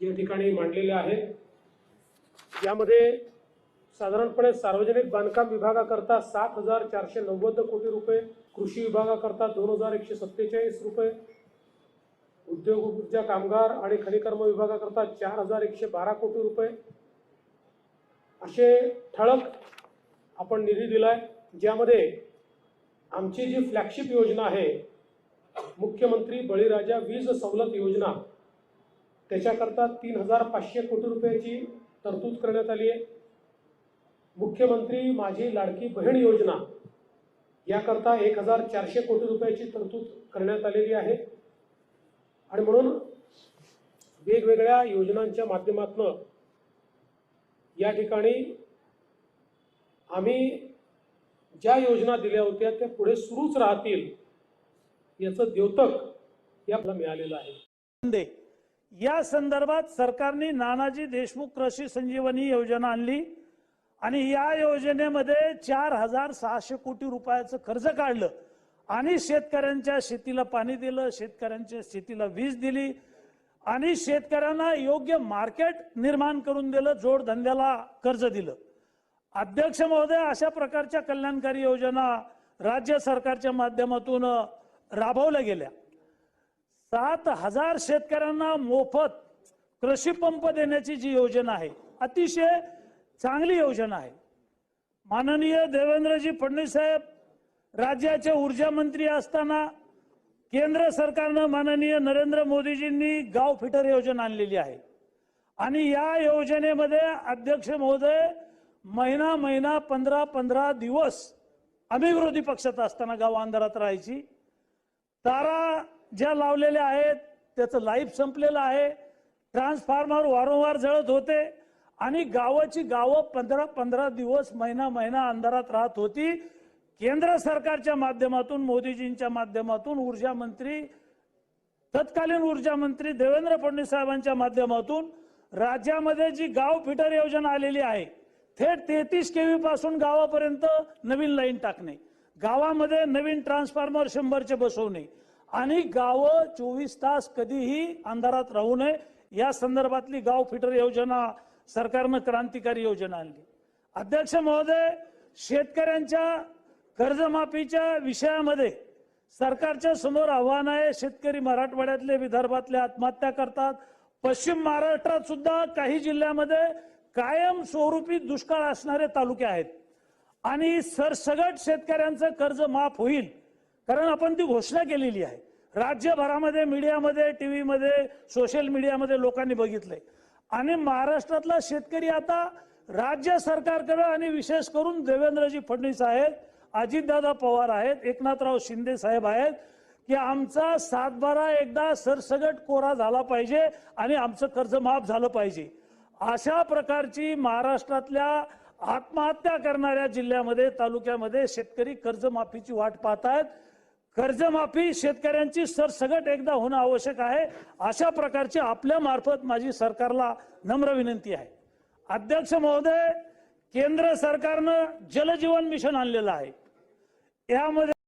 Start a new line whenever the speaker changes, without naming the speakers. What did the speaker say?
या ठिकाणी मांडलेल्या आहेत. यामध्ये साधारणपणे सार्वजनिक बांधकाम विभागाकरता सात हजार चारशे नव्वद कोटी रुपये कृषी विभागाकरता दोन हजार एकशे सत्तेचाळीस रुपये उद्योग ऊर्जा कामगार आणि खनिकर्म विभागाकरता चार हजार एकशे बारा कोटी रुपये. असे ठळक आपण निधी दिलाय ज्यामध्ये आमची जी फ्लॅगशिप योजना आहे मुख्यमंत्री बळीराजा वीज सवलत योजना त्याच्याकरता तीन हजार पाचशे कोटी रुपयाची तरतूद करण्यात आली आहे. मुख्यमंत्री माझी लाडकी बहीण योजना याकरता एक हजार चारशे कोटी रुपयाची तरतूद करण्यात आलेली आहे. आणि म्हणून वेगवेगळ्या योजनांच्या माध्यमातून या ठिकाणी आम्ही ज्या योजना दिल्या होत्या त्या पुढे सुरूच राहतील याचं द्योतक याला मिळालेलं आहे.
या संदर्भात सरकारने नानाजी देशमुख कृषी संजीवनी योजना आणली आणि या योजनेमध्ये चार हजार सहाशे कोटी रुपयाचं कर्ज काढलं आणि शेतकऱ्यांच्या शेतीला पाणी दिलं शेतकऱ्यांच्या शेतीला वीज दिली आणि शेतकऱ्यांना योग्य मार्केट निर्माण करून दिलं जोडधंद्याला कर्ज दिलं. अध्यक्ष महोदय अशा प्रकारच्या कल्याणकारी योजना राज्य सरकारच्या माध्यमातून राबवल्या गेल्या. सात हजार शेतकऱ्यांना मोफत कृषी पंप देण्याची जी योजना आहे अतिशय चांगली योजना आहे. माननीय देवेंद्रजी फडणवीस साहेब राज्याचे ऊर्जा मंत्री असताना केंद्र सरकारनं माननीय नरेंद्र मोदीजींनी गाव फिटर योजना आणलेली आहे. आणि या योजनेमध्ये अध्यक्ष महोदय महिना महिना पंधरा पंधरा दिवस आम्ही विरोधी पक्षात असताना गाव अंधारात राहायची. तारा ज्या लावलेल्या आहेत त्याचं लाईफ संपलेलं आहे. ट्रान्सफॉर्मर वारंवार जळत होते आणि गावाची गावं पंधरा पंधरा दिवस महिना महिना अंधारात राहत होती. केंद्र सरकारच्या माध्यमातून मोदीजींच्या माध्यमातून ऊर्जा मंत्री तत्कालीन ऊर्जा मंत्री देवेंद्र फडणवीस साहेबांच्या माध्यमातून राज्यामध्ये जी गाव फिटर योजना आलेली आहे थेट तेहतीस केवी पासून गावापर्यंत नवीन लाईन टाकणे गावामध्ये नवीन ट्रान्सफॉर्मर शंभरचे बसवणे आणि गावं चोवीस तास कधीही अंधारात राहू नये. या संदर्भातली गाव फिटर योजना सरकारनं क्रांतिकारी योजना आणली. अध्यक्ष महोदय शेतकऱ्यांच्या कर्जमाफीच्या विषयामध्ये सरकारच्या समोर आव्हान आहे. शेतकरी मराठवाड्यातले विदर्भातले आत्महत्या करतात. पश्चिम महाराष्ट्रात सुद्धा काही जिल्ह्यामध्ये कायम स्वरूपी दुष्काळ असणारे तालुके आहेत. आणि सरसगट शेतकऱ्यांचं कर्ज माफ होईल कारण आपण ती घोषणा केलेली आहे. राज्यभरामध्ये मीडियामध्ये टीव्हीमध्ये सोशल मीडियामध्ये लोकांनी बघितलंय. आणि महाराष्ट्रातला शेतकरी आता राज्य सरकारकडे आणि विशेष करून देवेंद्रजी फडणवीस आहेत अजितदादा पवार आहेत एकनाथराव शिंदे साहेब आहेत की आमचा सातबारा एकदा सरसगट कोरा झाला पाहिजे आणि आमचं कर्ज माफ झालं पाहिजे. अशा प्रकारची महाराष्ट्रातल्या आत्महत्या करणाऱ्या जिल्ह्यामध्ये तालुक्यामध्ये शेतकरी कर्जमाफीची वाट पाहत आहेत कर्जमाफी शेतकऱ्यांची सरसगट एकदा होणं आवश्यक आहे. अशा प्रकारची आपल्या मार्फत माझी सरकारला नम्र विनंती आहे. अध्यक्ष महोदय केंद्र सरकारनं जलजीवन मिशन आणलेलं आहे. यामध्ये